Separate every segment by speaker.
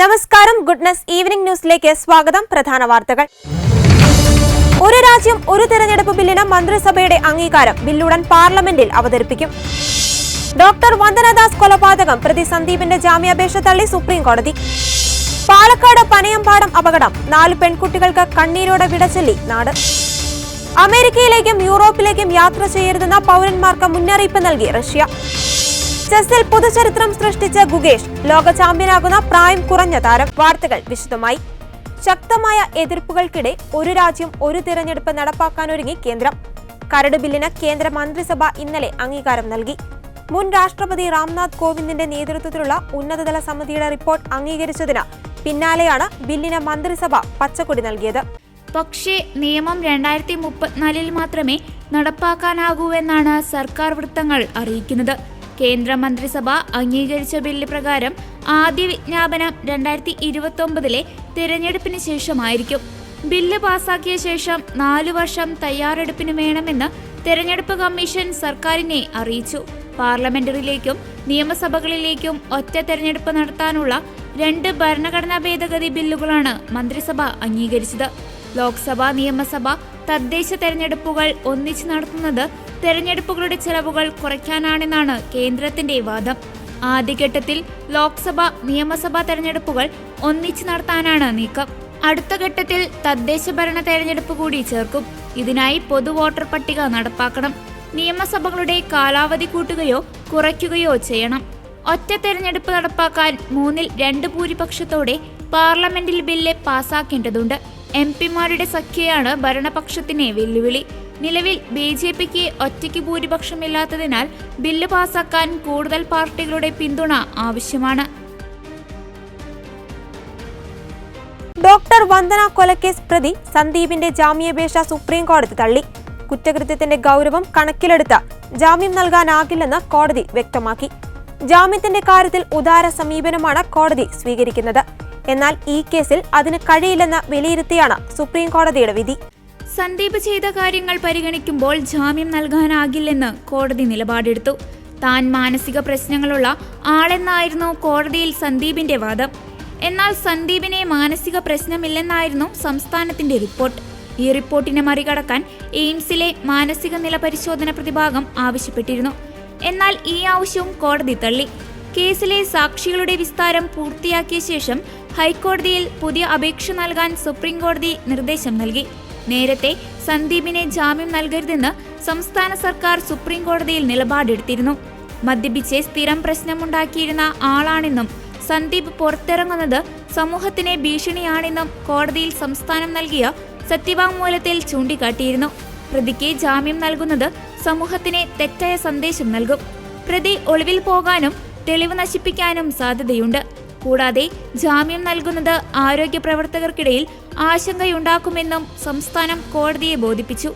Speaker 1: നമസ്കാരം goodness evening ന്യൂസിലേക്ക് സ്വാഗതം പ്രധാന വാർത്തകൾ ഒരു രാജ്യം ഒരു തിരഞ്ഞെടുപ്പ് ബില്ലിന് മന്ത്രിസഭയുടെ അംഗീകാരം ബില്ലുടൻ പാർലമെന്റിൽ അവതരിപ്പിക്കും ഡോക്ടർ വന്ദനദാസ് കൊലപാതകം പ്രതി സന്ദീപിന്റെ ജാമ്യാപേക്ഷ തള്ളി സുപ്രീം കോടതി പാലക്കാട് പനയമ്പാടം അപകടം നാല് പെൺകുട്ടികൾക്ക് കണ്ണീരോടെ വിടച്ചൊല്ലി നാട് അമേരിക്കയിലേക്കും യൂറോപ്പിലേക്കും യാത്ര ചെയ്യരുതെന്ന പൗരന്മാർക്ക് മുന്നറിയിപ്പ് നൽകി റഷ്യ ചെസ്സിൽ പുതുചരിത്രം സൃഷ്ടിച്ച ഗുഗേഷ് ലോക ചാമ്പ്യനാകുന്ന പ്രായം കുറഞ്ഞ താരം വാർത്തകൾ വിശദമായി ശക്തമായ എതിർപ്പുകൾക്കിടെ ഒരു രാജ്യം ഒരു തിരഞ്ഞെടുപ്പ് നടപ്പാക്കാനൊരുങ്ങി കേന്ദ്രം കരട് ബില്ലിന് കേന്ദ്ര മന്ത്രിസഭ ഇന്നലെ അംഗീകാരം നൽകി മുൻ രാഷ്ട്രപതി രാംനാഥ് കോവിന്ദിന്റെ നേതൃത്വത്തിലുള്ള ഉന്നതതല സമിതിയുടെ റിപ്പോർട്ട് അംഗീകരിച്ചതിന് പിന്നാലെയാണ് ബില്ലിന് മന്ത്രിസഭ
Speaker 2: പച്ചക്കൊടി നൽകിയത് പക്ഷേ നിയമം രണ്ടായിരത്തി മുപ്പത്തിനാലിൽ മാത്രമേ എന്നാണ് സർക്കാർ വൃത്തങ്ങൾ അറിയിക്കുന്നത് കേന്ദ്രമന്ത്രിസഭ അംഗീകരിച്ച ബില്ല് പ്രകാരം ആദ്യ വിജ്ഞാപനം രണ്ടായിരത്തി ഒമ്പതിലെ തെരഞ്ഞെടുപ്പിന് ശേഷമായിരിക്കും ബില്ല് പാസാക്കിയ ശേഷം നാലു വർഷം തയ്യാറെടുപ്പിന് വേണമെന്ന് തെരഞ്ഞെടുപ്പ് കമ്മീഷൻ സർക്കാരിനെ അറിയിച്ചു പാർലമെന്ററിലേക്കും നിയമസഭകളിലേക്കും ഒറ്റ തെരഞ്ഞെടുപ്പ് നടത്താനുള്ള രണ്ട് ഭരണഘടനാ ഭേദഗതി ബില്ലുകളാണ് മന്ത്രിസഭ അംഗീകരിച്ചത് ലോക്സഭ നിയമസഭ തദ്ദേശ തെരഞ്ഞെടുപ്പുകൾ ഒന്നിച്ചു നടത്തുന്നത് തെരഞ്ഞെടുപ്പുകളുടെ ചെലവുകൾ കുറയ്ക്കാനാണെന്നാണ് കേന്ദ്രത്തിന്റെ വാദം ആദ്യഘട്ടത്തിൽ ലോക്സഭ നിയമസഭാ തെരഞ്ഞെടുപ്പുകൾ ഒന്നിച്ചു നടത്താനാണ് നീക്കം അടുത്ത ഘട്ടത്തിൽ തദ്ദേശ ഭരണ തെരഞ്ഞെടുപ്പ് കൂടി ചേർക്കും ഇതിനായി പൊതു വോട്ടർ പട്ടിക നടപ്പാക്കണം നിയമസഭകളുടെ കാലാവധി കൂട്ടുകയോ കുറയ്ക്കുകയോ ചെയ്യണം ഒറ്റ തെരഞ്ഞെടുപ്പ് നടപ്പാക്കാൻ മൂന്നിൽ രണ്ട് ഭൂരിപക്ഷത്തോടെ പാർലമെന്റിൽ ബില്ല് പാസാക്കേണ്ടതുണ്ട് എം പിമാരുടെ സഖ്യയാണ് ഭരണപക്ഷത്തിന് വെല്ലുവിളി നിലവിൽ ബി ജെ പിക്ക് ഒറ്റയ്ക്ക് ഭൂരിപക്ഷമില്ലാത്തതിനാൽ ബില്ല് പാസാക്കാൻ കൂടുതൽ പാർട്ടികളുടെ പിന്തുണ ആവശ്യമാണ് ഡോക്ടർ
Speaker 1: വന്ദന കൊലക്കേസ് പ്രതി സന്ദീപിന്റെ ജാമ്യാപേക്ഷ സുപ്രീം കോടതി തള്ളി കുറ്റകൃത്യത്തിന്റെ ഗൗരവം കണക്കിലെടുത്ത് ജാമ്യം നൽകാനാകില്ലെന്ന് കോടതി വ്യക്തമാക്കി ജാമ്യത്തിന്റെ കാര്യത്തിൽ ഉദാര സമീപനമാണ് കോടതി സ്വീകരിക്കുന്നത് എന്നാൽ ഈ കേസിൽ അതിന് കഴിയില്ലെന്ന്
Speaker 2: വിലയിരുത്തിയാണ് സുപ്രീം കോടതിയുടെ വിധി സന്ദീപ് ചെയ്ത കാര്യങ്ങൾ പരിഗണിക്കുമ്പോൾ ജാമ്യം നൽകാനാകില്ലെന്ന് കോടതി നിലപാടെടുത്തു താൻ മാനസിക പ്രശ്നങ്ങളുള്ള ആളെന്നായിരുന്നു കോടതിയിൽ സന്ദീപിന്റെ വാദം എന്നാൽ സന്ദീപിനെ മാനസിക പ്രശ്നമില്ലെന്നായിരുന്നു സംസ്ഥാനത്തിന്റെ റിപ്പോർട്ട് ഈ റിപ്പോർട്ടിനെ മറികടക്കാൻ എയിംസിലെ മാനസിക നില പരിശോധന പ്രതിഭാഗം ആവശ്യപ്പെട്ടിരുന്നു എന്നാൽ ഈ ആവശ്യവും കോടതി തള്ളി കേസിലെ സാക്ഷികളുടെ വിസ്താരം പൂർത്തിയാക്കിയ ശേഷം ഹൈക്കോടതിയിൽ പുതിയ അപേക്ഷ നൽകാൻ സുപ്രീം കോടതി നിർദ്ദേശം നൽകി നേരത്തെ സന്ദീപിനെ ജാമ്യം നൽകരുതെന്ന് സംസ്ഥാന സർക്കാർ സുപ്രീം കോടതിയിൽ നിലപാടെടുത്തിരുന്നു മദ്യപിച്ച് സ്ഥിരം പ്രശ്നമുണ്ടാക്കിയിരുന്ന ആളാണെന്നും സന്ദീപ് പുറത്തിറങ്ങുന്നത് സമൂഹത്തിനെ ഭീഷണിയാണെന്നും കോടതിയിൽ സംസ്ഥാനം നൽകിയ സത്യവാങ്മൂലത്തിൽ ചൂണ്ടിക്കാട്ടിയിരുന്നു പ്രതിക്ക് ജാമ്യം നൽകുന്നത് സമൂഹത്തിന് തെറ്റായ സന്ദേശം നൽകും പ്രതി ഒളിവിൽ പോകാനും തെളിവ് നശിപ്പിക്കാനും സാധ്യതയുണ്ട് കൂടാതെ ജാമ്യം നൽകുന്നത് ആരോഗ്യ പ്രവർത്തകർക്കിടയിൽ ആശങ്കയുണ്ടാക്കുമെന്നും സംസ്ഥാനം കോടതിയെ ബോധിപ്പിച്ചു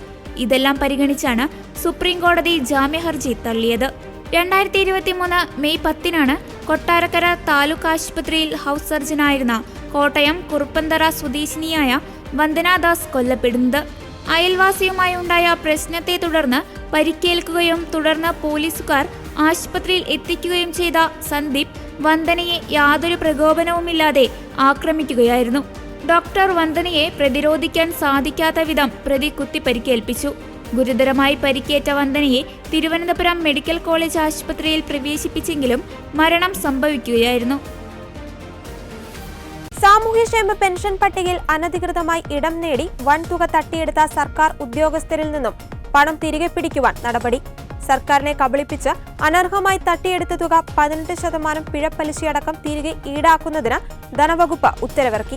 Speaker 2: ഇതെല്ലാം പരിഗണിച്ചാണ് സുപ്രീം കോടതി ജാമ്യഹർജി തള്ളിയത് രണ്ടായിരത്തി ഇരുപത്തിമൂന്ന് മെയ് പത്തിനാണ് കൊട്ടാരക്കര താലൂക്ക് ആശുപത്രിയിൽ ഹൗസ് സർജനായിരുന്ന കോട്ടയം കുറുപ്പന്തറ സ്വദേശിനിയായ വന്ദനാദാസ് കൊല്ലപ്പെടുന്നത് അയൽവാസിയുമായി ഉണ്ടായ പ്രശ്നത്തെ തുടർന്ന് പരിക്കേൽക്കുകയും തുടർന്ന് പോലീസുകാർ ആശുപത്രിയിൽ എത്തിക്കുകയും ചെയ്ത സന്ദീപ് വന്ദനയെ യാതൊരു പ്രകോപനവുമില്ലാതെ ആക്രമിക്കുകയായിരുന്നു ഡോക്ടർ വന്ദനയെ പ്രതിരോധിക്കാൻ സാധിക്കാത്ത വിധം പ്രതി കുത്തിപ്പരിക്കേൽപ്പിച്ചു ഗുരുതരമായി പരിക്കേറ്റ വന്ദനയെ തിരുവനന്തപുരം മെഡിക്കൽ കോളേജ് ആശുപത്രിയിൽ പ്രവേശിപ്പിച്ചെങ്കിലും മരണം സംഭവിക്കുകയായിരുന്നു സാമൂഹ്യക്ഷേമ പെൻഷൻ പട്ടികയിൽ
Speaker 1: അനധികൃതമായി ഇടം നേടി വൻതുക തട്ടിയെടുത്ത സർക്കാർ ഉദ്യോഗസ്ഥരിൽ നിന്നും പണം തിരികെ പിടിക്കുവാൻ നടപടി സർക്കാരിനെ കബളിപ്പിച്ച് അനർഹമായി തട്ടിയെടുത്ത തുക പതിനെട്ട് ശതമാനം പിഴപ്പലിശയടക്കം തിരികെ ഈടാക്കുന്നതിന് ധനവകുപ്പ് ഉത്തരവിറക്കി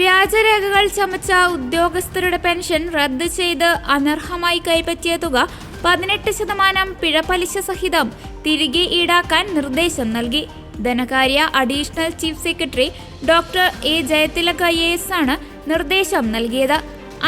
Speaker 2: വ്യാജരേഖകൾ ചമച്ച ഉദ്യോഗസ്ഥരുടെ പെൻഷൻ റദ്ദ് ചെയ്ത് അനർഹമായി കൈപ്പറ്റിയ തുക പതിനെട്ട് ശതമാനം പിഴ പലിശ സഹിതം തിരികെ ഈടാക്കാൻ നിർദ്ദേശം നൽകി ധനകാര്യ additional chief secretary doctor A Jayathilak A S ആണ് നിർദ്ദേശം നൽകിയത്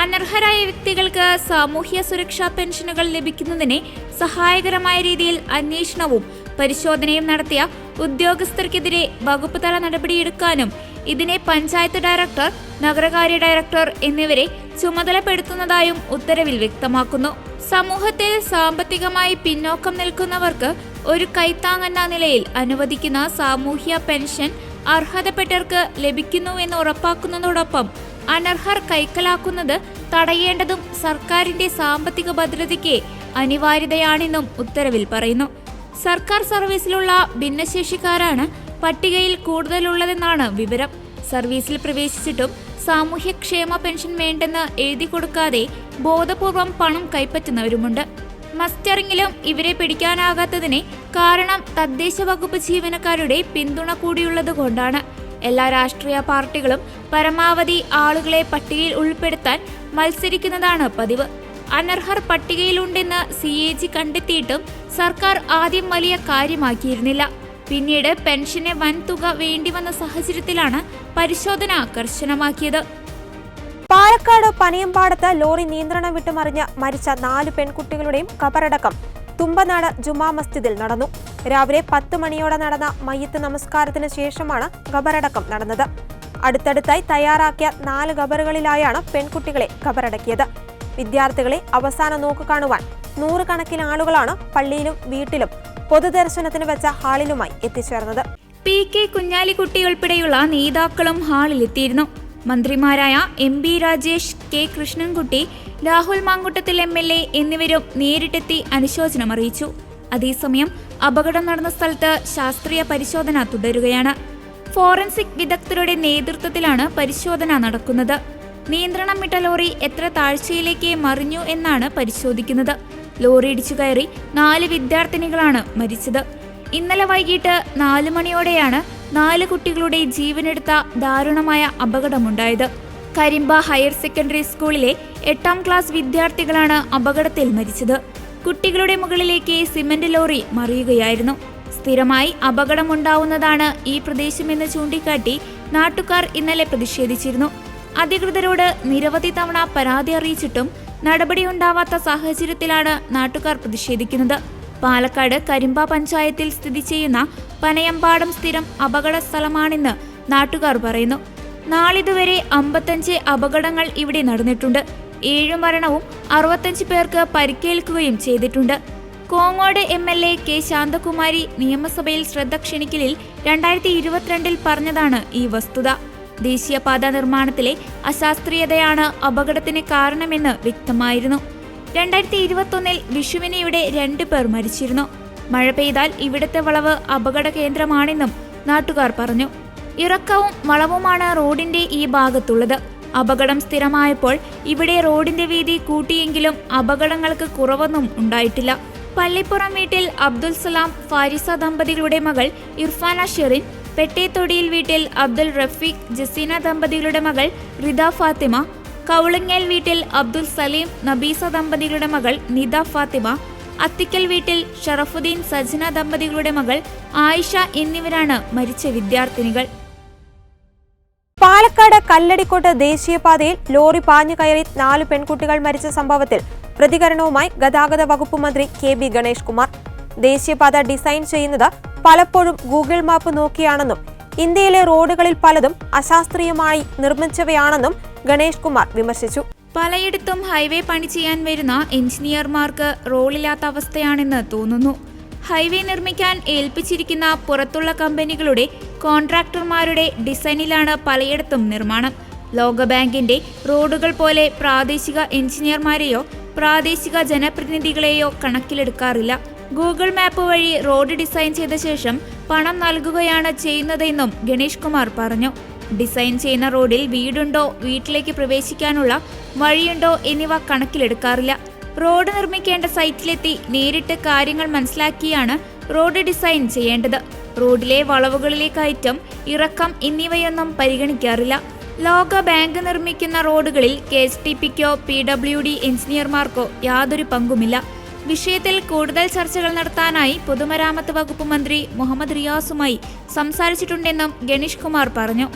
Speaker 2: അനർഹരായ വ്യക്തികൾക്ക് സാമൂഹ്യ സുരക്ഷാ പെൻഷനുകൾ ലഭിക്കുന്നതിന് സഹായകരമായ രീതിയിൽ അന്വേഷണവും പരിശോധനയും നടത്തിയ ഉദ്യോഗസ്ഥർക്കെതിരെ വകുപ്പ് തല നടപടിയെടുക്കാനും ഇതിനെ പഞ്ചായത്ത് ഡയറക്ടർ നഗരകാര്യ ഡയറക്ടർ എന്നിവരെ ചുമതലപ്പെടുത്തുന്നതായും ഉത്തരവിൽ വ്യക്തമാക്കുന്നു സമൂഹത്തിൽ സാമ്പത്തികമായി പിന്നോക്കം നിൽക്കുന്നവർക്ക് ഒരു കൈത്താങ്ങെന്ന നിലയിൽ അനുവദിക്കുന്ന സാമൂഹ്യ പെൻഷൻ അർഹതപ്പെട്ടവർക്ക് ലഭിക്കുന്നുവെന്ന് ഉറപ്പാക്കുന്നതോടൊപ്പം അനർഹർ കൈക്കലാക്കുന്നത് തടയേണ്ടതും സർക്കാരിന്റെ സാമ്പത്തിക ഭദ്രതയ്ക്ക് അനിവാര്യതയാണെന്നും ഉത്തരവിൽ പറയുന്നു സർക്കാർ സർവീസിലുള്ള ഭിന്നശേഷിക്കാരാണ് പട്ടികയിൽ കൂടുതലുള്ളതെന്നാണ് വിവരം സർവീസിൽ പ്രവേശിച്ചിട്ടും സാമൂഹ്യക്ഷേമ പെൻഷൻ വേണ്ടെന്ന് എഴുതി കൊടുക്കാതെ ബോധപൂർവം പണം കൈപ്പറ്റുന്നവരുമുണ്ട് മസ്റ്ററിങ്ങിലും ഇവരെ പിടിക്കാനാകാത്തതിന് കാരണം തദ്ദേശ വകുപ്പ് ജീവനക്കാരുടെ പിന്തുണ കൂടിയുള്ളത് കൊണ്ടാണ് എല്ലാ രാഷ്ട്രീയ പാർട്ടികളും പരമാവധി ആളുകളെ പട്ടികയിൽ ഉൾപ്പെടുത്താൻ മത്സരിക്കുന്നതാണ് പതിവ് അനർഹർ പട്ടികയിലുണ്ടെന്ന് സി എ ജി കണ്ടെത്തിയിട്ടും സർക്കാർ ആദ്യം വലിയ കാര്യമാക്കിയിരുന്നില്ല പിന്നീട് പെൻഷനെ വൻതുക വേണ്ടിവന്ന സാഹചര്യത്തിലാണ് പരിശോധന കർശനമാക്കിയത്
Speaker 1: പാലക്കാട് പനയമ്പാടത്ത് ലോറി നിയന്ത്രണം വിട്ടുമറിഞ്ഞ് മരിച്ച നാല് പെൺകുട്ടികളുടെയും കബറടക്കം തുമ്പനാട് ജുമാ മസ്ജിദിൽ നടന്നു രാവിലെ പത്ത് മണിയോടെ നടന്ന മയ്യത്ത് നമസ്കാരത്തിന് ശേഷമാണ് കബറടക്കം നടന്നത് അടുത്തടുത്തായി തയ്യാറാക്കിയ നാല് കബറുകളിലായാണ് പെൺകുട്ടികളെ കബറടക്കിയത് വിദ്യാർത്ഥികളെ അവസാന നോക്ക് കാണുവാൻ
Speaker 2: നൂറുകണക്കിന് ആളുകളാണ് പള്ളിയിലും വീട്ടിലും പൊതുദർശനത്തിന് വെച്ച ഹാളിലുമായി എത്തിച്ചേർന്നത് പി കെ കുഞ്ഞാലിക്കുട്ടി ഉൾപ്പെടെയുള്ള നേതാക്കളും ഹാളിലെത്തിയിരുന്നു മന്ത്രിമാരായ M B Rajesh K Krishnankutty Rahul Mamkootathil M L A എന്നിവരും നേരിട്ടെത്തി അനുശോചനം അറിയിച്ചു അതേസമയം അപകടം നടന്ന സ്ഥലത്ത് ശാസ്ത്രീയ പരിശോധന തുടരുകയാണ് ഫോറൻസിക് വിദഗ്ധരുടെ നേതൃത്വത്തിലാണ് പരിശോധന നടക്കുന്നത് നിയന്ത്രണം വിട്ട ലോറി എത്ര താഴ്ചയിലേക്ക് മറിഞ്ഞു എന്നാണ് പരിശോധിക്കുന്നത് ലോറിയിടിച്ചു കയറി നാല് വിദ്യാർത്ഥിനികളാണ് മരിച്ചത് ഇന്നലെ വൈകിട്ട് നാലു മണിയോടെയാണ് നാല് കുട്ടികളുടെ ജീവനെടുത്ത ദാരുണമായ അപകടമുണ്ടായത് കരിമ്പ ഹയർ സെക്കൻഡറി സ്കൂളിലെ എട്ടാം ക്ലാസ് വിദ്യാർത്ഥികളാണ് അപകടത്തിൽ മരിച്ചത് കുട്ടികളുടെ മുകളിലേക്ക് സിമന്റ് ലോറി മറിയുകയായിരുന്നു സ്ഥിരമായി അപകടമുണ്ടാവുന്നതാണ് ഈ പ്രദേശമെന്ന് ചൂണ്ടിക്കാട്ടി നാട്ടുകാർ ഇന്നലെ പ്രതിഷേധിച്ചിരുന്നു അധികൃതരോട് നിരവധി തവണ പരാതി അറിയിച്ചിട്ടും നടപടിയുണ്ടാവാത്ത സാഹചര്യത്തിലാണ് നാട്ടുകാർ പ്രതിഷേധിക്കുന്നത് പാലക്കാട് കരിമ്പ പഞ്ചായത്തിൽ സ്ഥിതി ചെയ്യുന്ന പനയമ്പാടം സ്ഥിരം അപകട സ്ഥലമാണെന്ന് നാട്ടുകാർ പറയുന്നു നാളിതുവരെ അമ്പത്തഞ്ച് അപകടങ്ങൾ ഇവിടെ നടന്നിട്ടുണ്ട് ഏഴ് മരണവും അറുപത്തഞ്ച് പേർക്ക് പരിക്കേൽക്കുകയും ചെയ്തിട്ടുണ്ട് Kongad M L A K Shanthakumari നിയമസഭയിൽ ശ്രദ്ധ ക്ഷണിക്കലിൽ രണ്ടായിരത്തി ഇരുപത്തിരണ്ടിൽ പറഞ്ഞതാണ് ഈ വസ്തുത ദേശീയപാത നിർമ്മാണത്തിലെ അശാസ്ത്രീയതയാണ് അപകടത്തിന് കാരണമെന്ന് വ്യക്തമായിരുന്നു രണ്ടായിരത്തി ഇരുപത്തൊന്നിൽ വിഷുവിന് രണ്ടു പേർ മരിച്ചിരുന്നു മഴ പെയ്താൽ ഇവിടുത്തെ വളവ് അപകട കേന്ദ്രമാണെന്നും നാട്ടുകാർ പറഞ്ഞു ഇറക്കവും വളവുമാണ് റോഡിന്റെ ഈ ഭാഗത്തുള്ളത് അപകടം സ്ഥിരമായപ്പോൾ ഇവിടെ റോഡിന്റെ വീതി കൂട്ടിയെങ്കിലും അപകടങ്ങൾക്ക് കുറവൊന്നും ഉണ്ടായിട്ടില്ല പള്ളിപ്പുറം വീട്ടിൽ അബ്ദുൽ സലാം ഫാരിസ ദമ്പതികളുടെ മകൾ ഇർഫാന ഷെറിൻ പെട്ടേത്തൊടിയിൽ വീട്ടിൽ അബ്ദുൽ റഫീഖ് ജസീന ദമ്പതികളുടെ മകൾ റിദ ഫാത്തിമ കൗളങ്ങേൽ വീട്ടിൽ അബ്ദുൽ സലീം നബീസ ദമ്പതികളുടെ മകൾ നിദ ഫാത്തിമ അത്തിക്കൽ വീട്ടിൽ ഷറഫുദ്ദീൻ സജ്ന ദമ്പതികളുടെ മകൾ ആയിഷ എന്നിവരാണ് മരിച്ച വിദ്യാർത്ഥിനികൾ
Speaker 1: പാലക്കാട് കല്ലടിക്കോട്ട് ദേശീയപാതയിൽ ലോറി പാഞ്ഞു കയറി നാല് പെൺകുട്ടികൾ മരിച്ച സംഭവത്തിൽ പ്രതികരണവുമായി ഗതാഗത വകുപ്പ് മന്ത്രി കെ ബി ഗണേഷ് കുമാർ ദേശീയപാത ഡിസൈൻ ചെയ്യുന്നത് പലപ്പോഴും ഗൂഗിൾ മാപ്പ് നോക്കിയാണെന്നും ഇന്ത്യയിലെ റോഡുകളിൽ പലതും അശാസ്ത്രീയമായി നിർമ്മിച്ചവയാണെന്നും ഗണേഷ് കുമാർ
Speaker 2: വിമർശിച്ചു പലയിടത്തും ഹൈവേ പണി ചെയ്യാൻ വരുന്ന എഞ്ചിനീയർമാർക്ക് റോളില്ലാത്ത അവസ്ഥയാണെന്ന് തോന്നുന്നു ഹൈവേ നിർമ്മിക്കാൻ ഏൽപ്പിച്ചിരിക്കുന്ന പുറത്തുള്ള കമ്പനികളുടെ കോൺട്രാക്ടർമാരുടെ ഡിസൈനിലാണ് പലയിടത്തും നിർമ്മാണം ലോകബാങ്കിന്റെ റോഡുകൾ പോലെ പ്രാദേശിക എഞ്ചിനീയർമാരെയോ പ്രാദേശിക ജനപ്രതിനിധികളെയോ കണക്കിലെടുക്കാറില്ല ഗൂഗിൾ മാപ്പ് വഴി റോഡ് ഡിസൈൻ ചെയ്ത ശേഷം പണം നൽകുകയാണ് ചെയ്യുന്നതെന്നും ഗണേഷ് കുമാർ പറഞ്ഞു ഡിസൈൻ ചെയ്യുന്ന റോഡിൽ വീടുണ്ടോ വീട്ടിലേക്ക് പ്രവേശിക്കാനുള്ള വഴിയുണ്ടോ എന്നിവ കണക്കിലെടുക്കാറില്ല റോഡ് നിർമ്മിക്കേണ്ട സൈറ്റിലെത്തി നേരിട്ട് കാര്യങ്ങൾ മനസ്സിലാക്കിയാണ് റോഡ് ഡിസൈൻ ചെയ്യേണ്ടത് റോഡിലെ വളവുകളിലെ കയറ്റം ഇറക്കം എന്നിവയൊന്നും പരിഗണിക്കാറില്ല ലോക ബാങ്ക് നിർമ്മിക്കുന്ന റോഡുകളിൽ കെ എസ് ടി പിക്കോ പി ഡബ്ല്യു ഡി എഞ്ചിനീയർമാർക്കോ യാതൊരു പങ്കുമില്ല വിഷയത്തിൽ കൂടുതൽ ചർച്ചകൾ നടത്താനായി പൊതുമരാമത്ത് വകുപ്പ് മന്ത്രി മുഹമ്മദ് റിയാസുമായി സംസാരിച്ചിട്ടുണ്ടെന്നും ഗണേഷ് കുമാർ പറഞ്ഞു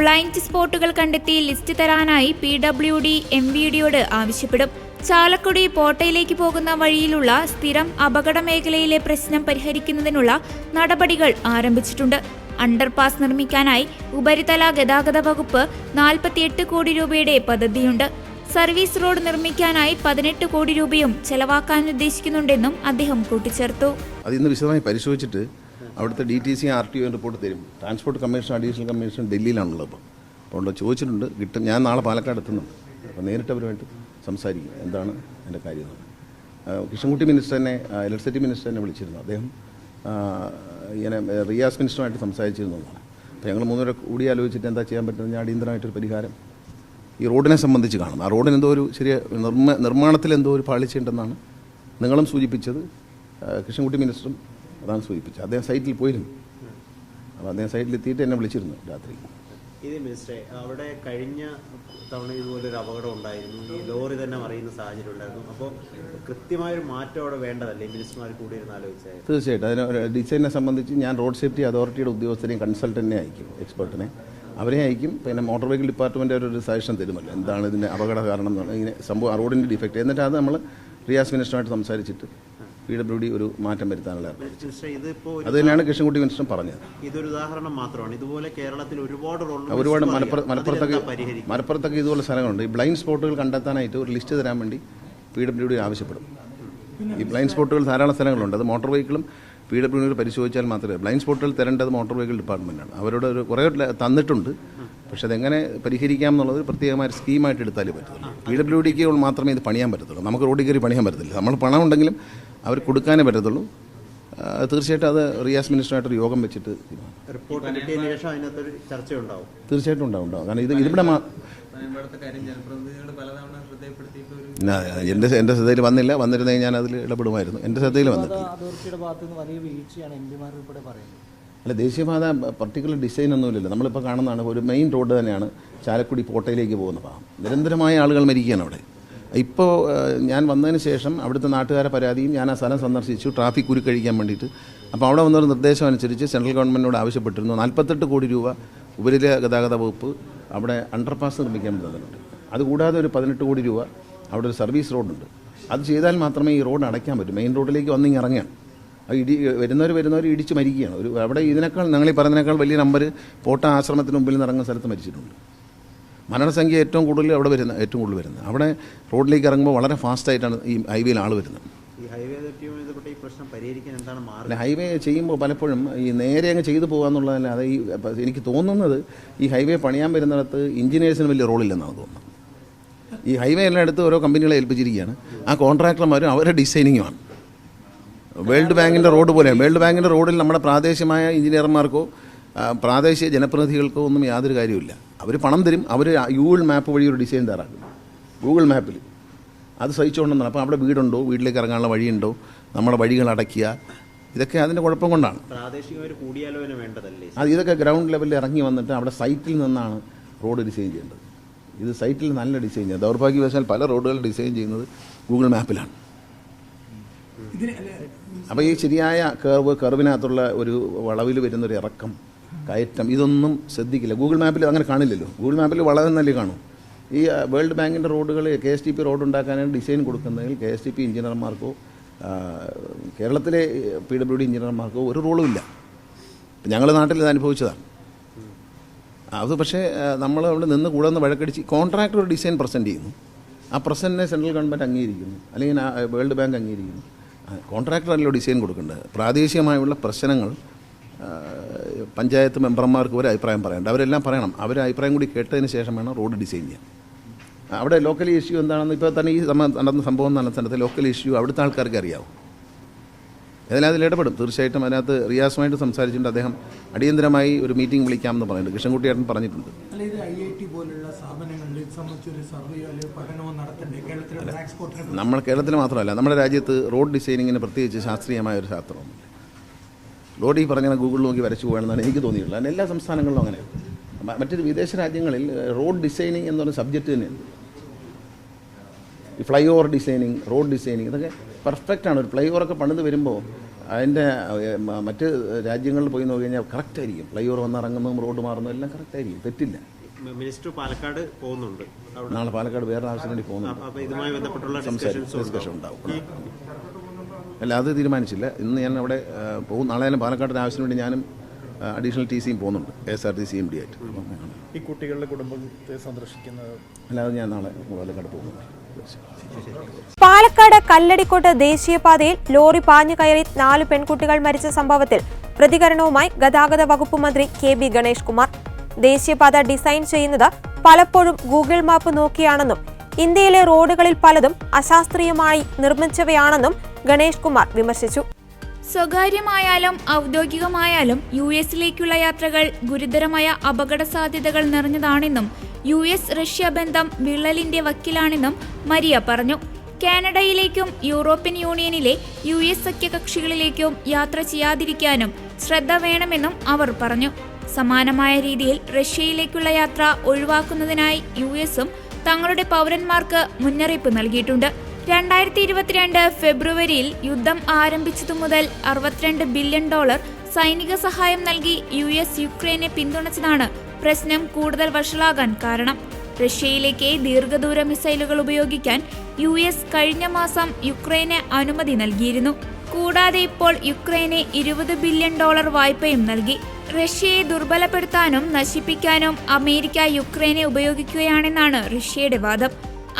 Speaker 2: ബ്ലൈൻഡ് സ്പോട്ടുകൾ കണ്ടെത്തി ലിസ്റ്റ് തരാനായി P W D M V ഡിയോട് ആവശ്യപ്പെടും ചാലക്കുടി പോട്ടയിലേക്ക് പോകുന്ന വഴിയിലുള്ള സ്ഥിരം അപകട മേഖലയിലെ പ്രശ്നം പരിഹരിക്കുന്നതിനുള്ള നടപടികൾ ആരംഭിച്ചിട്ടുണ്ട് അണ്ടർപാസ് നിർമ്മിക്കാനായി ഉപരിതല ഗതാഗത വകുപ്പ് നാൽപ്പത്തിയെട്ട് കോടി രൂപയുടെ പദ്ധതിയുണ്ട് സർവീസ് റോഡ് നിർമ്മിക്കാനായി പതിനെട്ട് കോടി രൂപയും ചെലവാക്കാൻ ഉദ്ദേശിക്കുന്നുണ്ടെന്നും അദ്ദേഹം കൂട്ടിച്ചേർത്തു
Speaker 3: അത് ഇന്ന് വിശദമായി പരിശോധിച്ചിട്ട് അവിടുത്തെ D T C R T O report തരും ട്രാൻസ്പോർട്ട് കമ്മീഷൻ അഡീഷണൽ കമ്മീഷൻ ഡൽഹിയിലാണുള്ളത് അപ്പോൾ അതുകൊണ്ട് ചോദിച്ചിട്ടുണ്ട് കിട്ടും ഞാൻ നാളെ പാലക്കാട് എത്തുന്നുണ്ട് അപ്പോൾ നേരിട്ട് അവരുമായിട്ട് സംസാരിക്കും എന്താണ് എൻ്റെ കാര്യം കൃഷ്ണൻകുട്ടി മിനിസ്റ്ററിനെ ഇലക്ട്രിസിറ്റി മിനിസ്റ്ററിനെ വിളിച്ചിരുന്നു അദ്ദേഹം ഇങ്ങനെ റിയാസ് മിനിസ്റ്ററുമായിട്ട് സംസാരിച്ചിരുന്നു അപ്പോൾ ഞങ്ങൾ മൂന്നുപേരെ കൂടി ആലോചിച്ചിട്ട് എന്താ ചെയ്യാൻ പറ്റുന്നത് അടിയന്തരമായിട്ടൊരു പരിഹാരം ഈ റോഡിനെ സംബന്ധിച്ച് കാണുന്നത് ആ റോഡിന് എന്തോ ഒരു ചെറിയ നിർമ്മ നിർമ്മാണത്തിൽ എന്തോ ഒരു പാളിച്ചയുണ്ടെന്നാണ് നിങ്ങളും സൂചിപ്പിച്ചത് കൃഷ്ണൻകുട്ടി മിനിസ്റ്ററും അതാണ് സൂചിപ്പിച്ചത് അദ്ദേഹം സൈറ്റിൽ പോയിരുന്നു അപ്പോൾ അദ്ദേഹം സൈറ്റിലെത്തിയിട്ട് എന്നെ വിളിച്ചിരുന്നു രാത്രി
Speaker 4: ഇത് മിനിസ്റ്ററെ അവിടെ കഴിഞ്ഞ തവണ ഇതുപോലെ ഒരു അപകടം ഉണ്ടായിരുന്നു ഈ ലോറി തന്നെ മറിയുന്ന സാഹചര്യം ഉണ്ടായിരുന്നു അപ്പോൾ ഒരു മാറ്റം അവിടെ വേണ്ടതല്ലേ മിനിസ്റ്റർമാർ കൂടി ഇരുന്ന് ആലോചിച്ചാൽ
Speaker 3: തീർച്ചയായിട്ടും അതിന് ഡിസൈനെ സംബന്ധിച്ച് ഞാൻ റോഡ് സേഫ്റ്റി അതോറിറ്റിയുടെ ഉദ്യോഗസ്ഥരെയും കൺസൾട്ടന്റിനെ അയക്കും എക്സ്പേർട്ടിനെ അവരെ അയക്കും പിന്നെ മോട്ടോർ വെഹിക്കിൾ ഡിപ്പാർട്ട്മെൻ്റ് അവരൊരു സജഷൻ തരുമല്ലോ എന്താണ് ഇതിൻ്റെ അപകട കാരണം എന്ന് പറഞ്ഞാൽ ഇങ്ങനെ സംഭവം റോഡിൻ്റെ ഡിഫക്റ്റ് എന്നിട്ട് അത് നമ്മൾ റിയാസ് മിനിസ്റ്ററുമായിട്ട് സംസാരിച്ചിട്ട് പി ഡബ്ല്യു ഡി ഒരു മാറ്റം വരുത്താനുള്ള അത് തന്നെയാണ് കൃഷ്ണൻകുട്ടി മിനിസ്റ്റർ പറഞ്ഞത്
Speaker 4: ഇതൊരു ഉദാഹരണം മാത്രമാണ് ഇതുപോലെ കേരളത്തിൽ ഒരുപാട് ഒരുപാട് മലപ്പുറത്തൊക്കെ
Speaker 3: മലപ്പുറത്തൊക്കെ ഇതുപോലെ സ്ഥലങ്ങളുണ്ട് ഈ ബ്ലൈൻഡ് സ്പോട്ടുകൾ കണ്ടെത്താനായിട്ട് ഒരു ലിസ്റ്റ് തരാൻ വേണ്ടി പി ഡബ്ല്യു ഡി ആവശ്യപ്പെടും ഈ ബ്ലൈൻഡ് സ്പോട്ടുകൾ ധാരാളം സ്ഥലങ്ങളുണ്ട് അത് മോട്ടോർ വെഹിക്കിളും പി ഡബ്ല്യു ഡി പരിശോധിച്ചാൽ മാത്രമേ ബ്ലൈൻഡ് സ്പോട്ടിൽ തരേണ്ടത് മോട്ടോർ വെഹിക്കിൾ ഡിപ്പാർട്ട്മെൻറ്റാണ് അവരോട് ഒരു കുറേ തന്നിട്ടുണ്ട് പക്ഷെ അതെങ്ങനെ പരിഹരിക്കാം എന്നുള്ളത് പ്രത്യേകമായ സ്കീമായിട്ട് എടുത്താലേ പറ്റത്തുള്ളൂ പി ഡബ്ല്യു ഡിക്ക് മാത്രമേ ഇത് പണിയാൻ പറ്റത്തുള്ളൂ നമുക്ക് റോഡിൽ കയറി പണിയാൻ പറ്റത്തില്ല നമ്മൾ പണം ഉണ്ടെങ്കിലും അവർ കൊടുക്കാനേ പറ്റത്തുള്ളൂ തീർച്ചയായിട്ടും അത് റിയാസ് മിനിസ്റ്ററായിട്ടൊരു യോഗം വെച്ചിട്ട് റിപ്പോർട്ട് തീർച്ചയായിട്ടും ഉണ്ടാവും ഉണ്ടാവും കാരണം ഇത് ഇതിവിടെ എൻ്റെ എൻ്റെ ശ്രദ്ധയിൽ വന്നില്ല വന്നിരുന്നെങ്കിൽ ഞാൻ അതിൽ ഇടപെടുമായിരുന്നു എൻ്റെ ശ്രദ്ധയിൽ വന്നിട്ടില്ല അല്ല ദേശീയപാത പർട്ടിക്കുലർ ഡിസൈൻ ഒന്നുമില്ല നമ്മളിപ്പോൾ കാണുന്നതാണ് ഒരു മെയിൻ റോഡ് തന്നെയാണ് ചാലക്കുടി പോട്ടയിലേക്ക് പോകുന്ന ഭാഗം നിരന്തരമായ ആളുകൾ മരിക്കുകയാണ് അവിടെ ഇപ്പോൾ ഞാൻ വന്നതിന് ശേഷം അവിടുത്തെ നാട്ടുകാരെ പരാതിയും ഞാൻ ആ സ്ഥലം സന്ദർശിച്ചു ട്രാഫിക് കഴിക്കാൻ വേണ്ടിയിട്ട് അപ്പോൾ അവിടെ വന്നൊരു നിർദ്ദേശം അനുസരിച്ച് സെൻട്രൽ ഗവൺമെൻറ്റിനോട് ആവശ്യപ്പെട്ടിരുന്നു നാൽപ്പത്തെട്ട് കോടി രൂപ ഉപരിതല ഗതാഗത വകുപ്പ് അവിടെ അണ്ടർപാസ് നിർമ്മിക്കാൻ തന്നിട്ടുണ്ട് അതുകൂടാതെ ഒരു പതിനെട്ട് കോടി രൂപ അവിടെ ഒരു സർവീസ് റോഡുണ്ട് അത് ചെയ്താൽ മാത്രമേ ഈ റോഡ് അടയ്ക്കാൻ പറ്റൂ മെയിൻ റോഡിലേക്ക് വന്നിങ്ങ് ഇറങ്ങുകയാണ് ഇടി വരുന്നവർ വരുന്നവർ ഇടിച്ച് മരിക്കുകയാണ് ഒരു അവിടെ ഇതിനേക്കാൾ ഞങ്ങൾ ഈ പറഞ്ഞതിനേക്കാൾ വലിയ നമ്പർ പോട്ട ആശ്രമത്തിന് മുമ്പിൽ നിന്ന് ഇറങ്ങുന്ന സ്ഥലത്ത് മരിച്ചിട്ടുണ്ട് മരണസംഖ്യ ഏറ്റവും കൂടുതൽ അവിടെ വരുന്ന ഏറ്റവും കൂടുതൽ വരുന്നത് അവിടെ റോഡിലേക്ക് ഇറങ്ങുമ്പോൾ വളരെ ഫാസ്റ്റായിട്ടാണ് ഈ ഹൈവേയിൽ ആൾ വരുന്നത്
Speaker 4: ഈ ഹൈവേ പ്രശ്നം പരിഹരിക്കാൻ എന്താണ് മാർഗം
Speaker 3: ഹൈവേ ചെയ്യുമ്പോൾ പലപ്പോഴും ഈ നേരെ അങ്ങ് ചെയ്തു പോകാന്നുള്ളതല്ലാതെ ഈ എനിക്ക് തോന്നുന്നത് ഈ ഹൈവേ പണിയാൻ വരുന്നിടത്ത് എഞ്ചിനീയേഴ്സിന് വലിയ റോളില്ലെന്നാണ് തോന്നുന്നത് ഈ ഹൈവേ എടുത്ത് ഓരോ കമ്പനികളെ ഏൽപ്പിച്ചിരിക്കുകയാണ് ആ കോൺട്രാക്ടർമാരും അവരുടെ ഡിസൈനിങ്ങുമാണ് വേൾഡ് ബാങ്കിൻ്റെ റോഡ് പോലെയാണ് വേൾഡ് ബാങ്കിൻ്റെ റോഡിൽ നമ്മുടെ പ്രാദേശികമായ എഞ്ചിനീയർമാർക്കോ പ്രാദേശിക ജനപ്രതിനിധികൾക്കോ ഒന്നും യാതൊരു കാര്യമില്ല അവർ പണം തരും അവർ ഗൂഗിൾ മാപ്പ് വഴി ഒരു ഡിസൈൻ തയ്യാറാക്കും ഗൂഗിൾ മാപ്പിൽ അത് സഹിച്ചുകൊണ്ടെന്നാണ് അപ്പോൾ അവിടെ വീടുണ്ടോ വീട്ടിലേക്ക് ഇറങ്ങാനുള്ള വഴിയുണ്ടോ നമ്മുടെ വഴികൾ അടയ്ക്കുക ഇതൊക്കെ അതിൻ്റെ കുഴപ്പം കൊണ്ടാണ് അത് ഇതൊക്കെ ഗ്രൗണ്ട് ലെവലിൽ ഇറങ്ങി വന്നിട്ട് അവിടെ സൈറ്റിൽ നിന്നാണ് റോഡ് ഡിസൈൻ ചെയ്യേണ്ടത് ഇത് സൈറ്റിൽ നല്ല ഡിസൈൻ ചെയ്യുന്നത് ദൗർഭാഗ്യവശാൽ പല റോഡുകൾ ഡിസൈൻ ചെയ്യുന്നത് ഗൂഗിൾ മാപ്പിലാണ് അപ്പോൾ ഈ ശരിയായ കർവ് കർവിനകത്തുള്ള ഒരു വളവിൽ വരുന്നൊരു ഇറക്കം കയറ്റം ഇതൊന്നും ശ്രദ്ധിക്കില്ല ഗൂഗിൾ മാപ്പിൽ അങ്ങനെ കാണില്ലല്ലോ ഗൂഗിൾ മാപ്പിൽ വളരെ നല്ല കാണും ഈ വേൾഡ് ബാങ്കിൻ്റെ റോഡുകൾ K S T P road ഉണ്ടാക്കാനായിട്ട് ഡിസൈൻ കൊടുക്കുന്നതിൽ കെ എസ് ടി പി എഞ്ചിനീയർമാർക്കോ കേരളത്തിലെ പി ഡബ്ല്യു ഡി എഞ്ചിനീയർമാർക്ക് ഒരു റോളും ഇല്ല ഞങ്ങൾ നാട്ടിൽ ഇത് അനുഭവിച്ചതാണ് അത് പക്ഷേ നമ്മൾ അവിടെ നിന്ന് കൂടെ നിന്ന് വഴക്കടിച്ച് കോൺട്രാക്ടർ ഒരു ഡിസൈൻ പ്രസൻറ്റ് ചെയ്യുന്നു ആ പ്രസൻറ്റിനെ സെൻട്രൽ ഗവൺമെൻറ് അംഗീകരിക്കുന്നു അല്ലെങ്കിൽ വേൾഡ് ബാങ്ക് അംഗീകരിക്കുന്നു കോൺട്രാക്ടറല്ലോ ഡിസൈൻ കൊടുക്കേണ്ടത് പ്രാദേശികമായുള്ള പ്രശ്നങ്ങൾ പഞ്ചായത്ത് മെമ്പർമാർക്ക് ഒരു അഭിപ്രായം പറയണ്ട അവരെല്ലാം പറയണം അവരെ അഭിപ്രായം കൂടി കേട്ടതിന് ശേഷം വേണം റോഡ് ഡിസൈൻ ചെയ്യാൻ അവിടെ ലോക്കൽ ഇഷ്യൂ എന്താണെന്ന് ഇപ്പോൾ തന്നെ ഈ നടന്ന സംഭവം പറഞ്ഞ സ്ഥലത്ത് ലോക്കൽ ഇഷ്യൂ അവിടുത്തെ ആൾക്കാർക്ക് അറിയാവും ഏതായാലും അതിൽ ഇടപെടും തീർച്ചയായിട്ടും അതിനകത്ത് റിയാസുമായിട്ട് സംസാരിച്ചിട്ടുണ്ട് അദ്ദേഹം അടിയന്തരമായി ഒരു മീറ്റിംഗ് വിളിക്കാമെന്ന് പറഞ്ഞിട്ടുണ്ട് കൃഷ്ണൻകുട്ടിയേട്ടൻ പറഞ്ഞിട്ടുണ്ട്
Speaker 4: നമ്മൾ കേരളത്തിൽ മാത്രമല്ല നമ്മുടെ
Speaker 3: രാജ്യത്ത് റോഡ് ഡിസൈനിങ്ങിന് പ്രത്യേകിച്ച് ശാസ്ത്രീയമായ ഒരു ശാസ്ത്രമുണ്ട് റോഡ് ഈ പറഞ്ഞ ഗൂഗിൾ നോക്കി വരച്ചു പോകണമെന്നാണ് എനിക്ക് തോന്നിയിട്ടുള്ളത് അതിന് എല്ലാ സംസ്ഥാനങ്ങളിലും അങ്ങനെ മറ്റൊരു വിദേശ രാജ്യങ്ങളിൽ റോഡ് ഡിസൈനിങ് എന്നൊരു സബ്ജക്റ്റ് തന്നെയുണ്ട് ഈ flyover designing road designing ഇതൊക്കെ പെർഫെക്റ്റാണ് ഒരു ഫ്ലൈ ഓവറൊക്കെ പണിത് വരുമ്പോൾ അതിൻ്റെ മറ്റ് രാജ്യങ്ങളിൽ പോയി നോക്കി കഴിഞ്ഞാൽ കറക്റ്റ് ആയിരിക്കും ഫ്ലൈ ഓവർ വന്നിറങ്ങുന്നതും റോഡ് മാറുന്നതും എല്ലാം കറക്റ്റ് ആയിരിക്കും തെറ്റില്ല
Speaker 4: മിനിസ്റ്റർ പാലക്കാട് പോകുന്നുണ്ട് നാളെ പാലക്കാട്
Speaker 3: വേറെ ആവശ്യം വേണ്ടി പോകുന്നുണ്ട് ഇതുമായി ബന്ധപ്പെട്ടുള്ള ഡിസ്കഷൻ ഉണ്ടാവും അല്ല അത് തീരുമാനിച്ചില്ല ഇന്ന് ഞാൻ അവിടെ പോകും നാളെ തന്നെ പാലക്കാടിൻ്റെ ആവശ്യത്തിന് വേണ്ടി ഞാനും അഡീഷണൽ ടി സിയും പോകുന്നുണ്ട് S R T M D ആയിട്ട്
Speaker 4: ഈ കുട്ടികളുടെ കുടുംബത്തെ സന്ദർശിക്കുന്ന
Speaker 3: അല്ലാതെ ഞാൻ നാളെ പാലക്കാട് പോകുന്നുണ്ട്
Speaker 1: പാലക്കാട് കല്ലടിക്കോട്ട് ദേശീയപാതയിൽ ലോറി പാഞ്ഞു കയറി നാല് പെൺകുട്ടികൾ മരിച്ച സംഭവത്തിൽ പ്രതികരണവുമായി ഗതാഗത വകുപ്പ് മന്ത്രി കെ ബി ഗണേഷ് കുമാർ ദേശീയപാത ഡിസൈൻ ചെയ്യുന്നത് പലപ്പോഴും ഗൂഗിൾ മാപ്പ് നോക്കിയാണെന്നും ഇന്ത്യയിലെ റോഡുകളിൽ പലതും അശാസ്ത്രീയമായി നിർമ്മിച്ചവയാണെന്നും ഗണേഷ് കുമാർ
Speaker 2: വിമർശിച്ചു സ്വകാര്യമായാലും ഔദ്യോഗികമായാലും യു എസിലേക്കുള്ള യാത്രകൾ ഗുരുതരമായ അപകട സാധ്യതകൾ നിറഞ്ഞതാണെന്നും യു എസ് റഷ്യ ബന്ധം വിള്ളലിന്റെ വക്കിലാണെന്നും മരിയ പറഞ്ഞു കാനഡയിലേക്കും യൂറോപ്യൻ യൂണിയനിലെ യു എസ് സഖ്യകക്ഷികളിലേക്കും യാത്ര ചെയ്യാതിരിക്കാനും ശ്രദ്ധ വേണമെന്നും അവർ പറഞ്ഞു സമാനമായ രീതിയിൽ റഷ്യയിലേക്കുള്ള യാത്ര ഒഴിവാക്കുന്നതിനായി യു എസും തങ്ങളുടെ പൗരന്മാർക്ക് മുന്നറിയിപ്പ് നൽകിയിട്ടുണ്ട് രണ്ടായിരത്തി ഇരുപത്തിരണ്ട് ഫെബ്രുവരിയിൽ യുദ്ധം ആരംഭിച്ചതു മുതൽ അറുപത്തിരണ്ട് ബില്യൺ ഡോളർ സൈനിക സഹായം നൽകി യു എസ് യുക്രൈനെ പിന്തുണച്ചതാണ് പ്രശ്നം കൂടുതൽ വഷളാകാൻ കാരണം റഷ്യയിലേക്ക് ദീർഘദൂര മിസൈലുകൾ ഉപയോഗിക്കാൻ യു എസ് കഴിഞ്ഞ മാസം യുക്രൈന് അനുമതി നൽകിയിരുന്നു കൂടാതെ ഇപ്പോൾ യുക്രൈന് ഇരുപത് ബില്യൺ ഡോളർ വായ്പയും നൽകി റഷ്യയെ ദുർബലപ്പെടുത്താനും നശിപ്പിക്കാനും അമേരിക്ക യുക്രൈനെ ഉപയോഗിക്കുകയാണെന്നാണ് റഷ്യയുടെ വാദം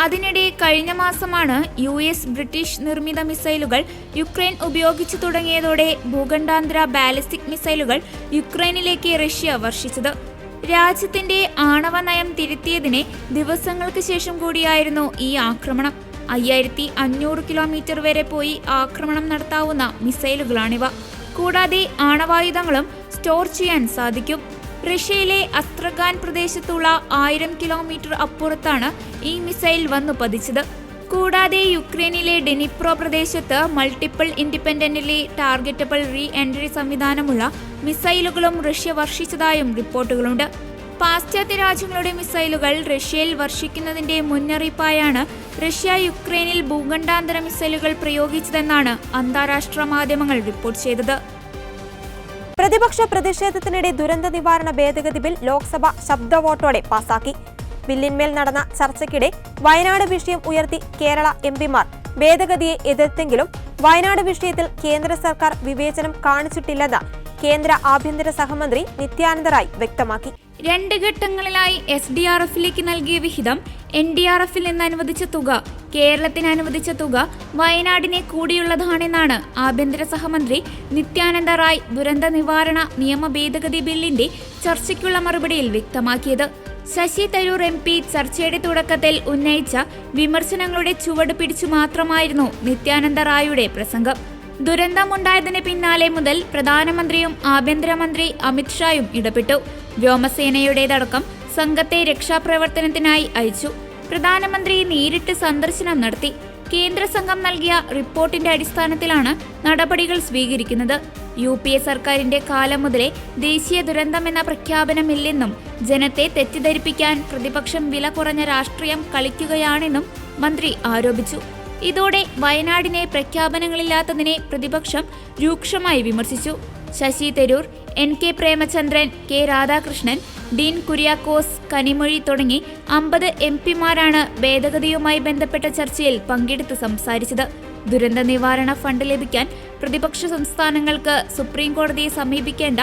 Speaker 2: അതിനിടെ കഴിഞ്ഞ മാസമാണ് യു എസ് ബ്രിട്ടീഷ് നിർമ്മിത മിസൈലുകൾ യുക്രൈൻ ഉപയോഗിച്ചു തുടങ്ങിയതോടെ ഭൂഖണ്ഡാന്തര ബാലിസ്റ്റിക് മിസൈലുകൾ യുക്രൈനിലേക്ക് റഷ്യ വർഷിച്ചത് രാജ്യത്തിന്റെ ആണവ നയം തിരുത്തിയതിനെ ദിവസങ്ങൾക്ക് ശേഷം കൂടിയായിരുന്നു ഈ ആക്രമണം അയ്യായിരത്തി അഞ്ഞൂറ് കിലോമീറ്റർ വരെ പോയി ആക്രമണം നടത്താവുന്ന മിസൈലുകളാണിവ കൂടാതെ ആണവായുധങ്ങളും സ്റ്റോർ ചെയ്യാൻ സാധിക്കും റഷ്യയിലെ അസ്ത്രഗാൻ പ്രദേശത്തുള്ള ആയിരം കിലോമീറ്റർ അപ്പുറത്താണ് ഈ മിസൈൽ വന്നു പതിച്ചത് കൂടാതെ യുക്രൈനിലെ ഡെനിപ്രോ പ്രദേശത്ത് multiple independently targetable re entry സംവിധാനമുള്ള മിസൈലുകളും റഷ്യ വർഷിച്ചതായും റിപ്പോർട്ടുകളുണ്ട് പാശ്ചാത്യ രാജ്യങ്ങളുടെ മിസൈലുകൾ റഷ്യയിൽ വർഷിക്കുന്നതിന്റെ മുന്നറിയിപ്പായാണ് റഷ്യ യുക്രൈനിൽ ഭൂഖണ്ഡാന്തര മിസൈലുകൾ പ്രയോഗിച്ചതെന്നാണ് അന്താരാഷ്ട്ര മാധ്യമങ്ങൾ റിപ്പോർട്ട് ചെയ്തത് പ്രതിപക്ഷ പ്രതിഷേധത്തിനിടെ
Speaker 1: ദുരന്ത നിവാരണ ഭേദഗതി ബിൽ ലോക്സഭ ശബ്ദവോട്ടോടെ പാസാക്കി ബില്ലിന്മേൽ നടന്ന ചർച്ചയ്ക്കിടെ വയനാട് വിഷയം ഉയർത്തി കേരള എംപിമാർ ഭേദഗതിയെ എതിർത്തെങ്കിലും വയനാട് വിഷയത്തിൽ കേന്ദ്ര സർക്കാർ വിവേചനം കാണിച്ചിട്ടില്ലെന്ന് കേന്ദ്ര ആഭ്യന്തര സഹമന്ത്രി
Speaker 2: നിത്യാനന്ദ റായ് വ്യക്തമാക്കി രണ്ട് ഘട്ടങ്ങളിലായി എസ് ഡി ആർ എഫിലേക്ക് നൽകിയ വിഹിതം എൻ ഡി ആർ എഫിൽ നിന്ന് അനുവദിച്ച തുക കേരളത്തിന് അനുവദിച്ച തുക വയനാടിനെ കൂടിയുള്ളതാണെന്നാണ് ആഭ്യന്തര സഹമന്ത്രി നിത്യാനന്ദ റായ് ദുരന്ത നിവാരണ നിയമ ഭേദഗതി ബില്ലിന്റെ ചർച്ചയ്ക്കുള്ള മറുപടിയിൽ വ്യക്തമാക്കിയത് ശശി തരൂർ എം പി ചർച്ചയുടെ തുടക്കത്തിൽ ഉന്നയിച്ച വിമർശനങ്ങളുടെ ചുവട് പിടിച്ചു മാത്രമായിരുന്നു നിത്യാനന്ദ റായുടെ പ്രസംഗം ദുരന്തമുണ്ടായതിന് പിന്നാലെ മുതൽ പ്രധാനമന്ത്രിയും ആഭ്യന്തരമന്ത്രി അമിത്ഷായും ഇടപെട്ടു വ്യോമസേനയുടേതടക്കം സംഘത്തെ രക്ഷാപ്രവർത്തനത്തിനായി അയച്ചു പ്രധാനമന്ത്രി നേരിട്ട് സന്ദർശനം നടത്തി കേന്ദ്ര സംഘം നൽകിയ റിപ്പോർട്ടിന്റെ അടിസ്ഥാനത്തിലാണ് നടപടികൾ സ്വീകരിക്കുന്നത് യു പി എ സർക്കാരിന്റെ കാലം മുതലേ ദേശീയ ദുരന്തമെന്ന പ്രഖ്യാപനമില്ലെന്നും ജനത്തെ തെറ്റിദ്ധരിപ്പിക്കാൻ പ്രതിപക്ഷം വില കുറഞ്ഞ രാഷ്ട്രീയം കളിക്കുകയാണെന്നും മന്ത്രി ആരോപിച്ചു ഇതോടെ വയനാടിനെ പ്രഖ്യാപനങ്ങളില്ലാത്തതിനെ പ്രതിപക്ഷം രൂക്ഷമായി വിമർശിച്ചു Shashi Tharoor N K Premachandran K Radhakrishnan Dean Kuriakose Kanimozhi തുടങ്ങി അമ്പത് എം പിമാരാണ് ഭേദഗതിയുമായി ബന്ധപ്പെട്ട ചർച്ചയിൽ പങ്കെടുത്ത് സംസാരിച്ചത് ദുരന്ത നിവാരണ ഫണ്ട് ലഭിക്കാൻ പ്രതിപക്ഷ സംസ്ഥാനങ്ങൾക്ക് സുപ്രീം കോടതിയെ സമീപിക്കേണ്ട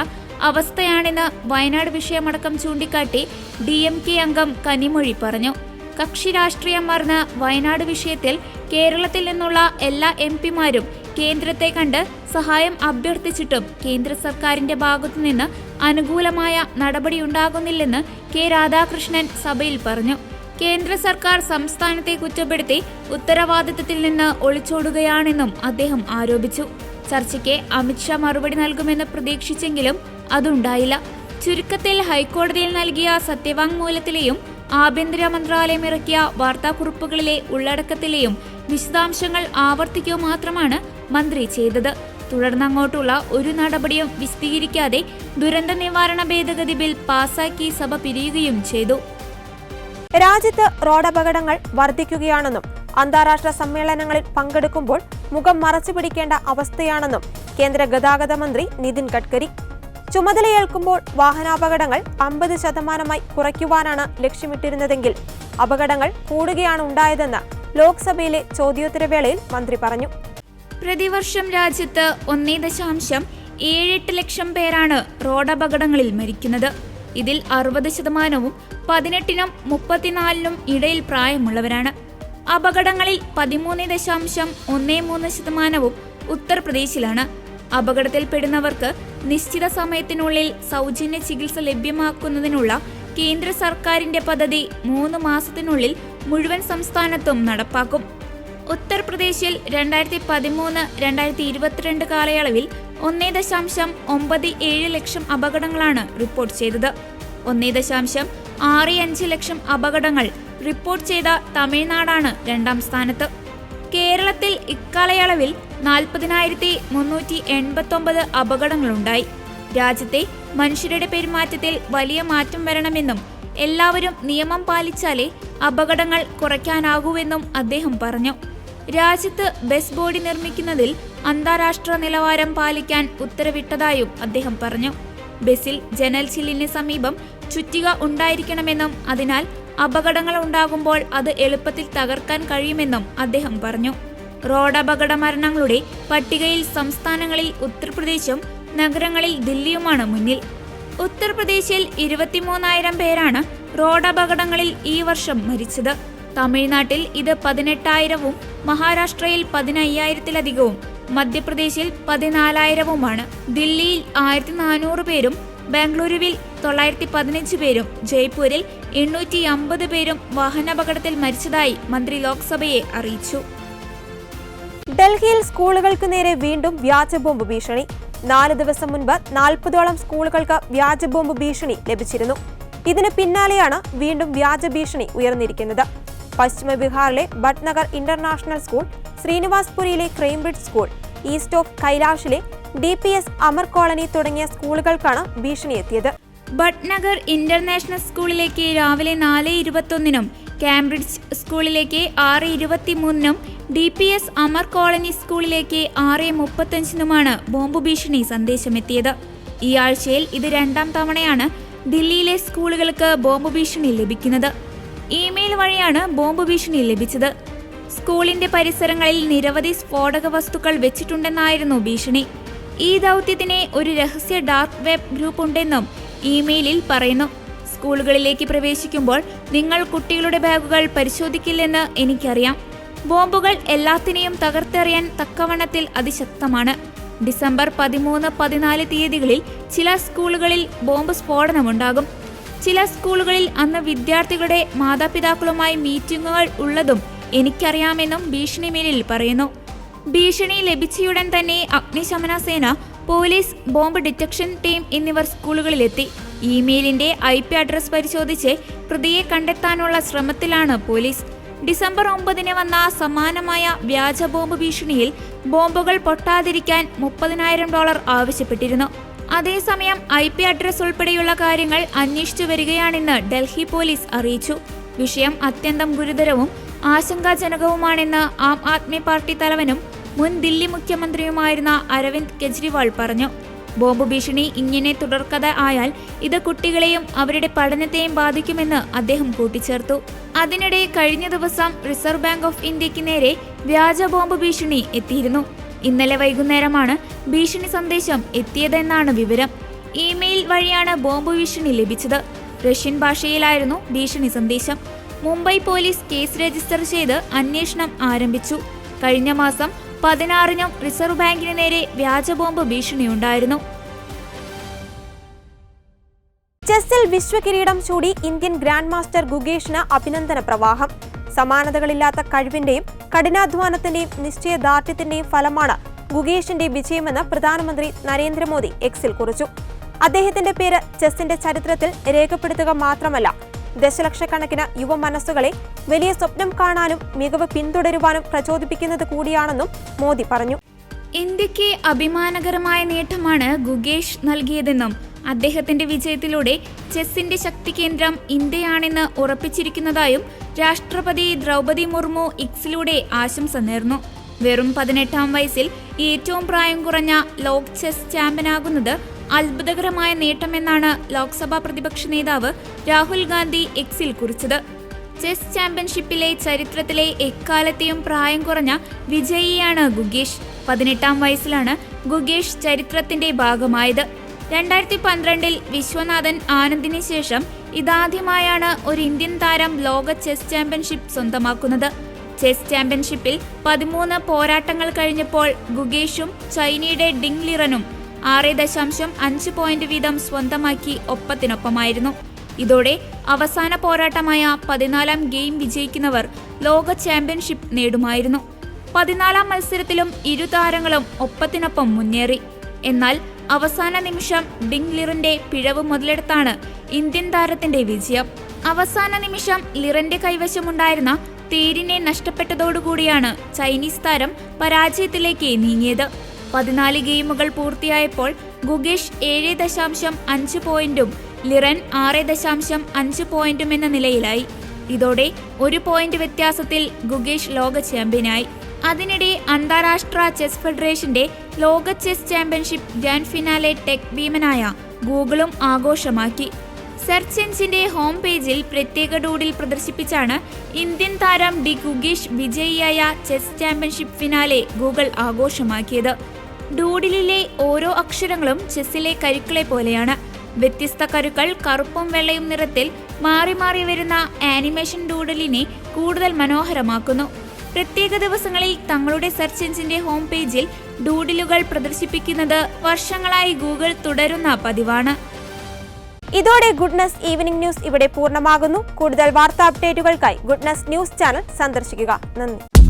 Speaker 2: അവസ്ഥയാണെന്ന് വയനാട് വിഷയമടക്കം ചൂണ്ടിക്കാട്ടി ഡി എം കെ അംഗം കനിമൊഴി പറഞ്ഞു കക്ഷി രാഷ്ട്രീയം മറന്ന് വയനാട് വിഷയത്തിൽ കേരളത്തിൽ നിന്നുള്ള എല്ലാ എം പിമാരും കേന്ദ്രത്തെ കണ്ട് സഹായം അഭ്യർത്ഥിച്ചിട്ടും കേന്ദ്ര സർക്കാരിന്റെ ഭാഗത്തുനിന്ന് അനുകൂലമായ നടപടിയുണ്ടാകുന്നില്ലെന്ന് കെ രാധാകൃഷ്ണൻ സഭയിൽ പറഞ്ഞു കേന്ദ്ര സർക്കാർ സംസ്ഥാനത്തെ കുറ്റപ്പെടുത്തി ഉത്തരവാദിത്തത്തിൽ നിന്ന് ഒളിച്ചോടുകയാണെന്നും അദ്ദേഹം ആരോപിച്ചു ചർച്ചയ്ക്ക് അമിത്ഷാ മറുപടി നൽകുമെന്ന് പ്രതീക്ഷിച്ചെങ്കിലും അതുണ്ടായില്ല ചുരുക്കത്തിൽ ഹൈക്കോടതിയിൽ നൽകിയ സത്യവാങ്മൂലത്തിലെയും ആഭ്യന്തര മന്ത്രാലയം ഇറക്കിയ വാർത്താക്കുറിപ്പുകളിലെ ഉള്ളടക്കത്തിലെയും വിശദാംശങ്ങൾ ആവർത്തിക്കുക മാത്രമാണ് മന്ത്രി ചെയ്തത് തുടർന്നങ്ങോട്ടുള്ള ഒരു നടപടിയും വിശദീകരിക്കാതെ ദുരന്ത നിവാരണ ഭേദഗതി ബിൽ പാസാക്കി സഭ പിരിയുകയും ചെയ്തു രാജ്യത്ത് റോഡപകടങ്ങൾ
Speaker 1: വർദ്ധിക്കുകയാണെന്നും അന്താരാഷ്ട്ര സമ്മേളനങ്ങളിൽ പങ്കെടുക്കുമ്പോൾ മുഖം മറച്ചു പിടിക്കേണ്ട അവസ്ഥയാണെന്നും കേന്ദ്ര ഗതാഗത മന്ത്രി നിതിൻ ഗഡ്കരി ചുമതലയേൽക്കുമ്പോൾ വാഹനാപകടങ്ങൾ അമ്പത് ശതമാനമായി കുറയ്ക്കുവാനാണ് ലക്ഷ്യമിട്ടിരുന്നതെങ്കിൽ അപകടങ്ങൾ
Speaker 2: കൂടുകയാണ് ഉണ്ടായതെന്ന് ലോക്സഭയിലെ ചോദ്യോത്തരവേളയിൽ മന്ത്രി പറഞ്ഞു പ്രതിവർഷം രാജ്യത്ത് ഒന്നേ ദശാംശം ഏഴെട്ട് ലക്ഷം പേരാണ് റോഡപകടങ്ങളിൽ മരിക്കുന്നത് ഇതിൽ അറുപത് ശതമാനവും പതിനെട്ടിനും മുപ്പത്തിനാലിനും ഇടയിൽ പ്രായമുള്ളവരാണ് അപകടങ്ങളിൽ പതിമൂന്ന് ദശാംശം ഒന്നേ മൂന്ന് ശതമാനവും ഉത്തർപ്രദേശിലാണ് അപകടത്തിൽപ്പെടുന്നവർക്ക് നിശ്ചിത സമയത്തിനുള്ളിൽ സൗജന്യ ചികിത്സ ലഭ്യമാക്കുന്നതിനുള്ള കേന്ദ്ര സർക്കാരിന്റെ പദ്ധതി മൂന്ന് മാസത്തിനുള്ളിൽ മുഴുവൻ സംസ്ഥാനത്തും നടപ്പാക്കും ഉത്തർപ്രദേശിൽ രണ്ടായിരത്തി പതിമൂന്ന് രണ്ടായിരത്തി ഇരുപത്തിരണ്ട് കാലയളവിൽ ഒന്നേ ദശാംശം ഒമ്പത് ഏഴ് ലക്ഷം അപകടങ്ങളാണ് റിപ്പോർട്ട് ചെയ്തത് ഒന്നേ ദശാംശം ആറ് അഞ്ച് ലക്ഷം അപകടങ്ങൾ റിപ്പോർട്ട് ചെയ്ത തമിഴ്നാടാണ് രണ്ടാം സ്ഥാനത്ത് കേരളത്തിൽ ഇക്കാലയളവിൽ നാൽപ്പതിനായിരത്തി മുന്നൂറ്റി എൺപത്തൊമ്പത് അപകടങ്ങളുണ്ടായി രാജ്യത്തെ മനുഷ്യരുടെ പെരുമാറ്റത്തിൽ വലിയ മാറ്റം വരണമെന്നും എല്ലാവരും നിയമം പാലിച്ചാലേ അപകടങ്ങൾ കുറയ്ക്കാനാകൂവെന്നും അദ്ദേഹം പറഞ്ഞു രാജ്യത്ത് ബസ് ബോഡി നിർമ്മിക്കുന്നതിൽ അന്താരാഷ്ട്ര നിലവാരം പാലിക്കാൻ ഉത്തരവിട്ടതായും അദ്ദേഹം പറഞ്ഞു ബസിൽ ജനൽ ചില്ലിന് സമീപം ചുറ്റിക ഉണ്ടായിരിക്കണമെന്നും അതിനാൽ അപകടങ്ങൾ ഉണ്ടാകുമ്പോൾ അത് എളുപ്പത്തിൽ തകർക്കാൻ കഴിയുമെന്നും അദ്ദേഹം പറഞ്ഞു റോഡപകട മരണങ്ങളുടെ പട്ടികയിൽ സംസ്ഥാനങ്ങളിൽ ഉത്തർപ്രദേശും നഗരങ്ങളിൽ ദില്ലിയുമാണ് മുന്നിൽ ഉത്തർപ്രദേശിൽ ഇരുപത്തിമൂന്നായിരം പേരാണ് റോഡപകടങ്ങളിൽ ഈ വർഷം മരിച്ചത് തമിഴ്നാട്ടിൽ ഇത് പതിനെട്ടായിരവും മഹാരാഷ്ട്രയിൽ പതിനയ്യായിരത്തിലധികവും മധ്യപ്രദേശിൽ പതിനാലായിരവുമാണ് ദില്ലിയിൽ ആയിരത്തി നാനൂറ് പേരും ബാംഗ്ലൂരുവിൽ തൊള്ളായിരത്തി പതിനഞ്ച് പേരും ജയ്പൂരിൽ എണ്ണൂറ്റി അമ്പത് പേരും വാഹനാപകടത്തിൽ മരിച്ചതായി മന്ത്രി ലോക്സഭയെ അറിയിച്ചു ഡൽഹിയിൽ സ്കൂളുകൾക്ക് നേരെ
Speaker 1: വീണ്ടും വ്യാജ ബോംബ് ഭീഷണി നാല് ദിവസം മുൻപ് നാൽപ്പതോളം സ്കൂളുകൾക്ക് വ്യാജ ബോംബ് ഭീഷണി ലഭിച്ചിരുന്നു ഇതിന് പിന്നാലെയാണ് വീണ്ടും വ്യാജ ഭീഷണി ഉയർന്നിരിക്കുന്നത് പശ്ചിമ ബീഹാറിലെ ഭട്നഗർ ഇന്റർനാഷണൽ സ്കൂൾ ശ്രീനിവാസ്പുരിയിലെ ക്രൈംബ്രിഡ്ജ് സ്കൂൾ
Speaker 2: ഈസ്റ്റ് ഓഫ് കൈലാഷിലെ D P S Amar colony തുടങ്ങിയ സ്കൂളുകൾക്കാണ് ഭീഷണി എത്തിയത് ഭട്ട്നഗർ ഇന്റർനാഷണൽ സ്കൂളിലേക്ക് രാവിലെ നാല് ഇരുപത്തൊന്നിനും കാംബ്രിഡ്ജ് സ്കൂളിലേക്ക് ആറ് ഇരുപത്തിമൂന്നിനും D P S Amar colony സ്കൂളിലേക്ക് ആറ് മുപ്പത്തഞ്ചിനുമാണ് ബോംബ് ഭീഷണി സന്ദേശമെത്തിയത് ഈ ആഴ്ചയിൽ ഇത് രണ്ടാം തവണയാണ് ദില്ലിയിലെ സ്കൂളുകൾക്ക് ബോംബ് ഭീഷണി ലഭിക്കുന്നത് ഇമെയിൽ വഴിയാണ് ബോംബ് ഭീഷണി ലഭിച്ചത് സ്കൂളിന്റെ പരിസരങ്ങളിൽ നിരവധി സ്ഫോടക വസ്തുക്കൾ വെച്ചിട്ടുണ്ടെന്നായിരുന്നു ഭീഷണി ഈ ദൗത്യത്തിന് ഒരു രഹസ്യ ഡാർക്ക് വെബ് ഗ്രൂപ്പ് ഉണ്ടെന്നും ഇമെയിലിൽ പറയുന്നു സ്കൂളുകളിലേക്ക് പ്രവേശിക്കുമ്പോൾ നിങ്ങൾ കുട്ടികളുടെ ബാഗുകൾ പരിശോധിക്കില്ലെന്ന് എനിക്കറിയാം ബോംബുകൾ എല്ലാത്തിനെയും തകർത്തെറിയാൻ തക്കവണ്ണത്തിൽ അതിശക്തമാണ് ഡിസംബർ പതിമൂന്ന് പതിനാല് തീയതികളിൽ ചില സ്കൂളുകളിൽ ബോംബ് സ്ഫോടനമുണ്ടാകും ചില സ്കൂളുകളിൽ അന്ന് വിദ്യാർത്ഥികളുടെ മാതാപിതാക്കളുമായി മീറ്റിംഗുകൾ ഉള്ളതും എനിക്കറിയാമെന്നും ഭീഷണി മെയിലിൽ പറയുന്നു ഭീഷണി ലഭിച്ചയുടൻ തന്നെ അഗ്നിശമന സേന പോലീസ് ബോംബ് ഡിറ്റക്ഷൻ ടീം എന്നിവർ സ്കൂളുകളിലെത്തി ഇമെയിലിന്റെ ഐ പി അഡ്രസ് പരിശോധിച്ച് പ്രതിയെ കണ്ടെത്താനുള്ള ശ്രമത്തിലാണ് പോലീസ് ഡിസംബർ ഒമ്പതിന് വന്ന സമാനമായ വ്യാജ ബോംബ് ഭീഷണിയിൽ ബോംബുകൾ പൊട്ടാതിരിക്കാൻ മുപ്പതിനായിരം ഡോളർ ആവശ്യപ്പെട്ടിരുന്നു അതേസമയം ഐ പി അഡ്രസ് ഉൾപ്പെടെയുള്ള കാര്യങ്ങൾ അന്വേഷിച്ചു വരികയാണെന്ന് ഡൽഹി പോലീസ് അറിയിച്ചു വിഷയം അത്യന്തം ഗുരുതരവും ആശങ്കാജനകവുമാണെന്ന് ആം ആദ്മി പാർട്ടി തലവനും മുൻ ദില്ലി മുഖ്യമന്ത്രിയുമായിരുന്ന അരവിന്ദ് കെജ്രിവാൾ പറഞ്ഞു ബോംബ് ഭീഷണി ഇങ്ങനെ തുടർക്കഥ ആയാൽ ഇത് കുട്ടികളെയും അവരുടെ പഠനത്തെയും ബാധിക്കുമെന്ന് അദ്ദേഹം കൂട്ടിച്ചേർത്തു അതിനിടെ കഴിഞ്ഞ ദിവസം റിസർവ് ബാങ്ക് ഓഫ് ഇന്ത്യക്ക് നേരെ വ്യാജ ബോംബ് ഭീഷണി എത്തിയിരുന്നു ഇന്നലെ വൈകുന്നേരമാണ് ഭീഷണി സന്ദേശം എത്തിയതെന്നാണ് വിവരം ഇമെയിൽ വഴിയാണ് ബോംബ് ഭീഷണി ലഭിച്ചത് റഷ്യൻ ഭാഷയിലായിരുന്നു ഭീഷണി സന്ദേശം മുംബൈ പോലീസ് കേസ് രജിസ്റ്റർ ചെയ്ത് അന്വേഷണം ആരംഭിച്ചു കഴിഞ്ഞ മാസം പതിനാറിനും റിസർവ് ബാങ്കിന് നേരെ വ്യാജബോംബ് ബോംബ് ഭീഷണിയുണ്ടായിരുന്നു
Speaker 1: ചെസ്സിൽ വിശ്വകിരീടം ചൂടി ഇന്ത്യൻ ഗ്രാൻഡ് മാസ്റ്റർ ഗുഗേഷിന് അഭിനന്ദന പ്രവാഹം സമാനതകളില്ലാത്ത കഴിവിന്റെയും കഠിനാധ്വാനത്തിന്റെയും നിശ്ചയദാർഢ്യത്തിന്റെയും ഫലമാണ് ഗുഗേഷിന്റെ വിജയമെന്ന് പ്രധാനമന്ത്രി നരേന്ദ്രമോദി എക്സിൽ കുറിച്ചു അദ്ദേഹത്തിന്റെ പേര് ചെസ്സിന്റെ ചരിത്രത്തിൽ രേഖപ്പെടുത്തുക മാത്രമല്ല ദശലക്ഷക്കണക്കിന് യുവ മനസ്സുകളെ വലിയ
Speaker 2: സ്വപ്നം കാണാനും മികവ് പിന്തുടരുവാനും പ്രചോദിപ്പിക്കുന്നത് കൂടിയാണെന്നും മോദി പറഞ്ഞു ഇന്ത്യക്ക് അഭിമാനകരമായ നേട്ടമാണ് ഗുഗേഷ് നൽകിയതെന്നും അദ്ദേഹത്തിന്റെ വിജയത്തിലൂടെ ചെസ്സിന്റെ ശക്തി കേന്ദ്രം ഇന്ത്യയാണെന്ന് ഉറപ്പിച്ചിരിക്കുന്നതായും രാഷ്ട്രപതി ദ്രൗപതി മുർമു ഇക്സിലൂടെ ആശംസ നേർന്നു വെറും പതിനെട്ടാം വയസ്സിൽ ഏറ്റവും പ്രായം കുറഞ്ഞ ലോക് ചെസ് ചാമ്പ്യനാകുന്നത് അത്ഭുതകരമായ നേട്ടമെന്നാണ് ലോക്സഭാ പ്രതിപക്ഷ നേതാവ് രാഹുൽ ഗാന്ധി എക്സിൽ കുറിച്ചത് ചെസ് ചാമ്പ്യൻഷിപ്പിലെ ചരിത്രത്തിലെ എക്കാലത്തെയും പ്രായം കുറഞ്ഞ വിജയിയാണ് ഗുഗേഷ് പതിനെട്ടാം വയസ്സിലാണ് ഗുഗേഷ് ചരിത്രത്തിന്റെ ഭാഗമായത് രണ്ടായിരത്തി പന്ത്രണ്ടിൽ വിശ്വനാഥൻ ആനന്ദിന് ശേഷം ഇതാദ്യമായാണ് ഒരു ഇന്ത്യൻ താരം ലോക ചെസ് ചാമ്പ്യൻഷിപ്പ് സ്വന്തമാക്കുന്നത് ചെസ് ചാമ്പ്യൻഷിപ്പിൽ പതിമൂന്ന് പോരാട്ടങ്ങൾ കഴിഞ്ഞപ്പോൾ ഗുഗേഷും ചൈനയുടെ ലിറനും ആറ് ദശാംശം അഞ്ച് പോയിന്റ് വീതം സ്വന്തമാക്കി ഒപ്പത്തിനൊപ്പമായിരുന്നു ഇതോടെ അവസാന പോരാട്ടമായ പതിനാലാം ഗെയിം വിജയിക്കുന്നവർ ലോക ചാമ്പ്യൻഷിപ്പ് നേടുമായിരുന്നു പതിനാലാം മത്സരത്തിലും ഇരു താരങ്ങളും ഒപ്പത്തിനൊപ്പം മുന്നേറി എന്നാൽ അവസാന നിമിഷം ഡിങ് ലിറിന്റെ പിഴവ് മുതലെടുത്താണ് ഇന്ത്യൻ താരത്തിന്റെ വിജയം അവസാന നിമിഷം ലിറന്റെ കൈവശമുണ്ടായിരുന്ന തേരിനെ നഷ്ടപ്പെട്ടതോടുകൂടിയാണ് ചൈനീസ് താരം പരാജയത്തിലേക്ക് നീങ്ങിയത് പതിനാല് ഗെയിമുകൾ പൂർത്തിയായപ്പോൾ ഗുഗേഷ് ഏഴ് ദശാംശം അഞ്ച് പോയിന്റും ലിറൻ ആറ് ദശാംശം അഞ്ച് പോയിന്റും എന്ന നിലയിലായി ഇതോടെ ഒരു പോയിന്റ് വ്യത്യാസത്തിൽ ഗുഗേഷ് ലോക ചാമ്പ്യനായി അതിനിടെ അന്താരാഷ്ട്ര ചെസ് ഫെഡറേഷന്റെ ലോക chess championship grand finale tech ഭീമനായ ഗൂഗിളും ആഘോഷമാക്കി സെർച്ച് എഞ്ചിന്റെ ഹോം പേജിൽ പ്രത്യേക ഡൂഡിൽ പ്രദർശിപ്പിച്ചാണ് ഇന്ത്യൻ താരം ഡി ഗുഗീഷ് വിജയിയായ ചെസ് ചാമ്പ്യൻഷിപ്പ് ഫിനാലെ ഗൂഗിൾ ആഘോഷമാക്കിയത് ഡൂഡിലിലെ ഓരോ അക്ഷരങ്ങളും ചെസ്സിലെ കരുക്കളെ പോലെയാണ് വ്യത്യസ്ത കരുക്കൾ കറുപ്പും വെള്ളയും നിറത്തിൽ മാറി മാറി വരുന്ന ആനിമേഷൻ ഡൂഡിലിനെ കൂടുതൽ മനോഹരമാക്കുന്നു പ്രത്യേക ദിവസങ്ങളിൽ തങ്ങളുടെ സെർച്ച് എഞ്ചിന്റെ ഹോം പേജിൽ ഡൂഡിലുകൾ പ്രദർശിപ്പിക്കുന്നത് വർഷങ്ങളായി ഗൂഗിൾ തുടരുന്ന പതിവാണ്
Speaker 1: ഇതോടെ ഗുഡ്നസ് ഈവനിംഗ് ന്യൂസ് ഇവിടെ പൂർണ്ണമാകുന്നു കൂടുതൽ വാർത്താ അപ്ഡേറ്റുകൾക്കായി ഗുഡ്നസ് ന്യൂസ് ചാനൽ സന്ദർശിക്കുക നന്ദി